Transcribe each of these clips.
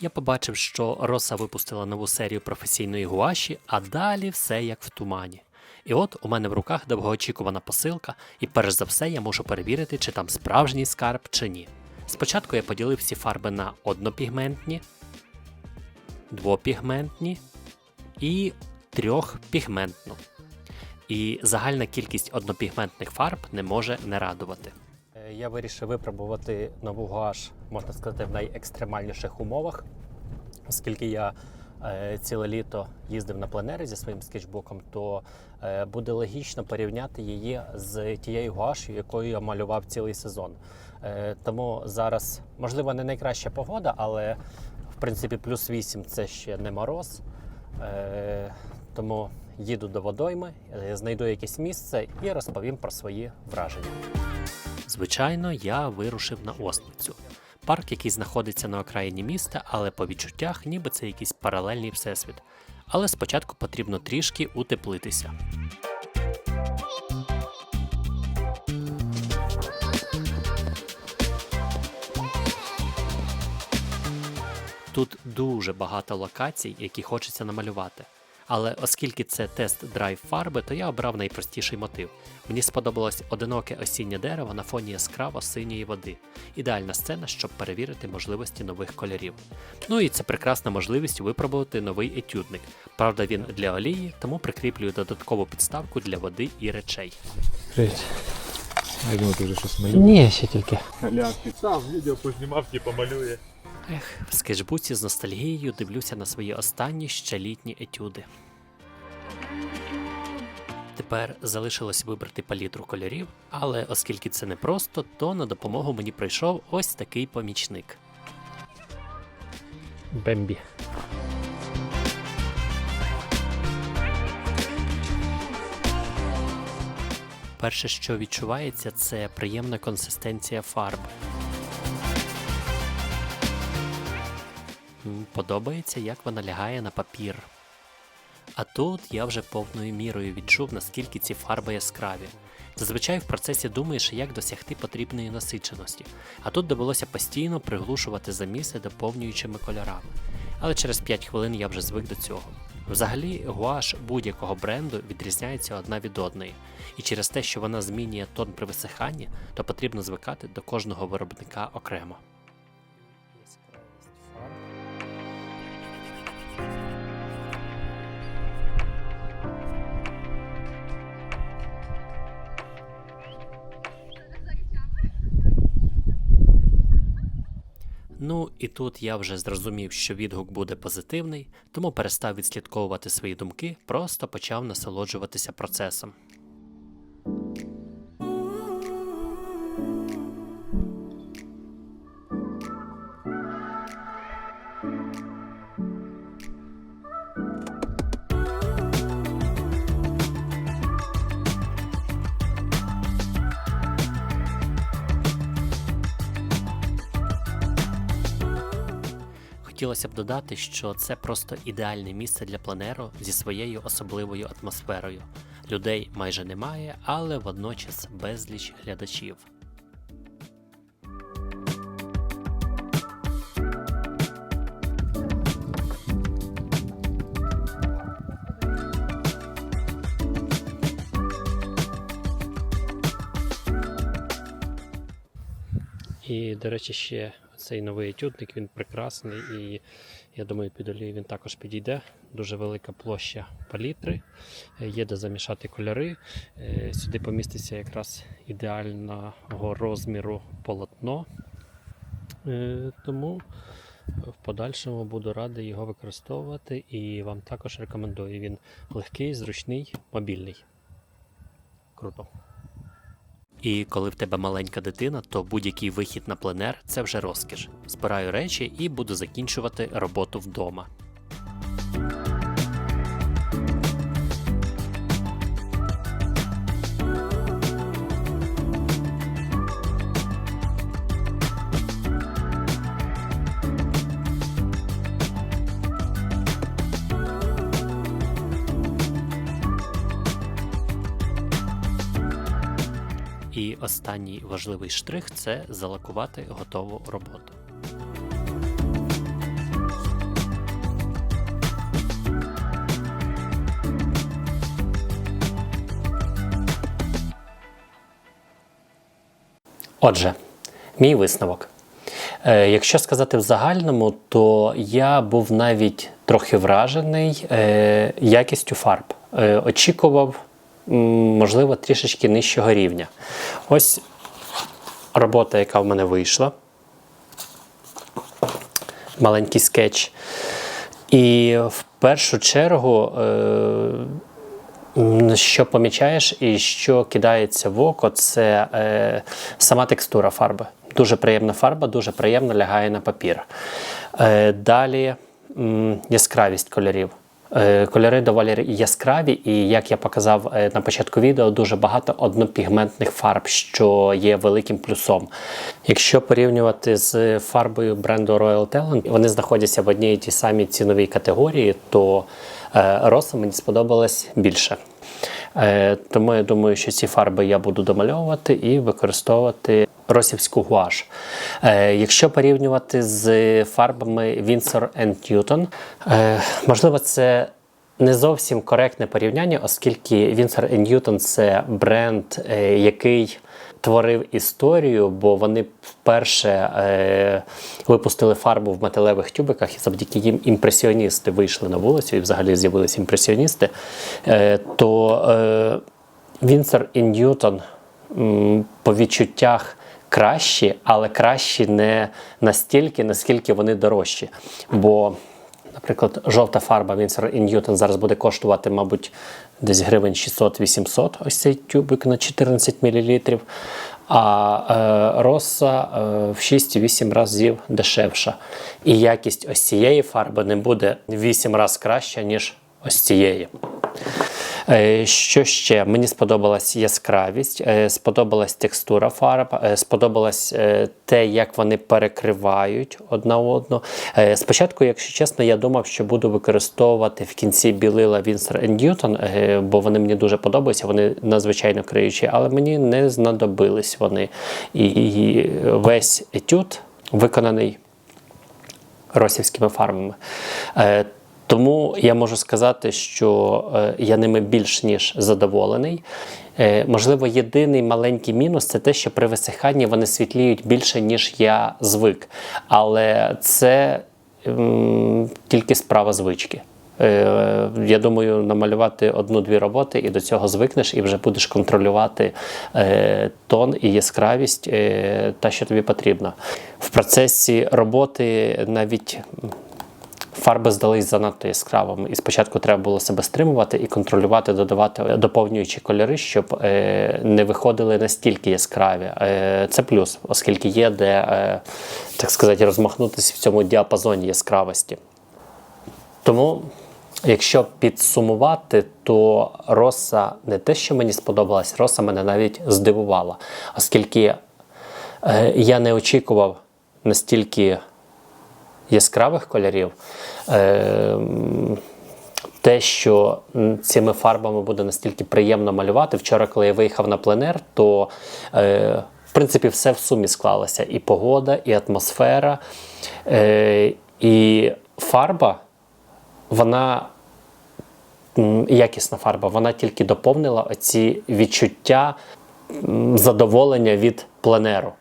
Я побачив, що Роса випустила нову серію професійної гуаші, а далі все як в тумані. І от у мене в руках довгоочікувана посилка, і перш за все я мушу перевірити, чи там справжній скарб чи ні. Спочатку я поділив всі фарби на однопігментні, двопігментні і трьохпігментну. І загальна кількість однопігментних фарб не може не радувати. Я вирішив випробувати нову гуаш, можна сказати, в найекстремальніших умовах, оскільки я е, ціле літо їздив на пленери зі своїм скетчбуком, то е, буде логічно порівняти її з тією гуашю, якою я малював цілий сезон. Е, тому зараз, можливо, не найкраща погода, але в принципі плюс 8 це ще не мороз. Тому їду до водойми, знайду якесь місце і розповім про свої враження. Звичайно, я вирушив на Острицю. Парк, який знаходиться на окраїні міста, але по відчуттях, ніби це якийсь паралельний всесвіт. Але спочатку потрібно трішки утеплитися. Тут дуже багато локацій, які хочеться намалювати. Але оскільки це тест драйв фарби, то я обрав найпростіший мотив. Мені сподобалось одиноке осіннє дерево на фоні яскраво синьої води. Ідеальна сцена, щоб перевірити можливості нових кольорів. Ну і це прекрасна можливість випробувати новий етюдник. Правда, він для олії, тому прикріплюю додаткову підставку для води і речей. Привіт. Я думаю, ти вже щось малюєш. Ні, ще тільки. Ля, підстав, відео познімав, типу малює. Ех, в скетчбуці з ностальгією дивлюся на свої останні ще літні етюди. Тепер залишилось вибрати палітру кольорів, але оскільки це непросто, то на допомогу мені прийшов ось такий помічник. Бембі. Перше, що відчувається, це приємна консистенція фарб. Подобається, як вона лягає на папір. А тут я вже повною мірою відчув, наскільки ці фарби яскраві. Зазвичай в процесі думаєш, як досягти потрібної насиченості, а тут довелося постійно приглушувати заміси доповнюючими кольорами. Але через 5 хвилин я вже звик до цього. Взагалі, гуаш будь-якого бренду відрізняється одна від одної, і через те, що вона змінює тон при висиханні, то потрібно звикати до кожного виробника окремо. Ну і тут я вже зрозумів, що відгук буде позитивний, тому перестав відслідковувати свої думки, просто почав насолоджуватися процесом. Хотілося б додати, що це просто ідеальне місце для пленеру зі своєю особливою атмосферою. Людей майже немає, але водночас безліч глядачів. І, до речі, ще цей новий етюдник, він прекрасний і я думаю, під олію він також підійде. Дуже велика площа палітри, є де замішати кольори. Е, Сюди поміститься якраз ідеального розміру полотно. Е, Тому в подальшому буду радий його використовувати і вам також рекомендую. Він легкий, зручний, мобільний. Круто. І коли в тебе маленька дитина, то будь-який вихід на пленер це вже розкіш. Збираю речі і буду закінчувати роботу вдома. І останній важливий штрих це залакувати готову роботу. Отже, мій висновок. Е, якщо сказати в загальному, то я був навіть трохи вражений е, якістю фарб. Е, очікував можливо, трішечки нижчого рівня. Ось робота, яка в мене вийшла. Маленький скетч. І в першу чергу, е, що помічаєш і що кидається в око, це е, сама текстура фарби. Дуже приємна фарба, дуже приємно лягає на папір. Е, далі яскравість кольорів. Е, Кольори доволі яскраві, і як я показав е, на початку відео, дуже багато однопігментних фарб, що є великим плюсом. Якщо порівнювати з фарбою бренду Royal Talent, вони знаходяться в одній тій самій ціновій категорії, то е, Роса мені сподобалась більше. Тому я думаю, що ці фарби я буду домальовувати і використовувати росівську гуаш. Е, Якщо порівнювати з фарбами Winsor Newton, е, можливо, це не зовсім коректне порівняння, оскільки Winsor Newton це бренд, е, який творив історію, бо вони вперше випустили фарбу в металевих тюбиках, і завдяки їм імпресіоністи вийшли на вулицю і взагалі з'явилися імпресіоністи. То Winsor і Newton по відчуттях кращі, але кращі не настільки, наскільки вони дорожчі. Бо Наприклад, жовта фарба Winsor Newton зараз буде коштувати, мабуть, десь гривень 600-800, ось цей тюбик на 14 мл. А е, роса е, в 6-8 разів дешевша. І якість ось цієї фарби не буде 8 разів краща, ніж ось цієї. Е, Що ще? Мені сподобалась яскравість, е, сподобалась текстура фарб, е, сподобалось те, як вони перекривають одна одну. Спочатку, якщо чесно, я думав, що буду використовувати в кінці білила Newton, е, бо вони мені дуже подобаються, вони надзвичайно криючі, але мені не знадобились вони. І весь етюд виконаний росівськими фарбами. Тому я можу сказати, що е, я ними більш ніж задоволений. Е, можливо, єдиний маленький мінус це те, що при висиханні вони світліють більше, ніж я звик. Але це тільки справа звички. Е, Я думаю, намалювати одну-дві роботи і до цього звикнеш, і вже будеш контролювати тон і яскравість, та, що тобі потрібно. В процесі роботи навіть фарби здались занадто яскравими. І спочатку треба було себе стримувати і контролювати, додавати доповнюючі кольори, щоб е, не виходили настільки яскраві. Е, це плюс, оскільки є де, е, так сказати, розмахнутися в цьому діапазоні яскравості. Тому, якщо підсумувати, то роса не те, що мені сподобалась, роса мене навіть здивувала, оскільки е, я не очікував настільки яскравих кольорів. Е, те, що цими фарбами буде настільки приємно малювати. Вчора, коли я виїхав на пленер, то е, в принципі все в сумі склалося: і погода, і атмосфера, е, і фарба, вона якісна фарба, вона тільки доповнила оці відчуття задоволення від пленеру.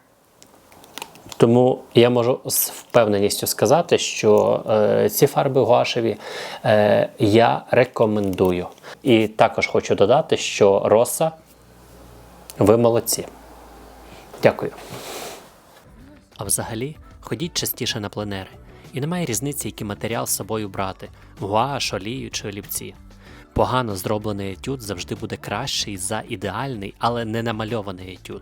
Тому я можу з впевненістю сказати, що е, ці фарби гуашеві е, я рекомендую. І також хочу додати, що роса, ви молодці. Дякую. А взагалі, ходіть частіше на пленери. І немає різниці, який матеріал з собою брати гуаш, олію чи олівці. Погано зроблений етюд завжди буде кращий за ідеальний, але не намальований етюд.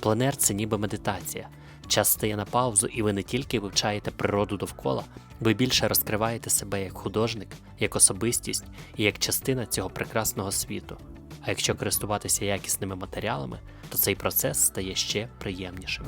Пленер це ніби медитація. Час стає на паузу, і ви не тільки вивчаєте природу довкола, ви більше розкриваєте себе як художник, як особистість і як частина цього прекрасного світу. А якщо користуватися якісними матеріалами, то цей процес стає ще приємнішим.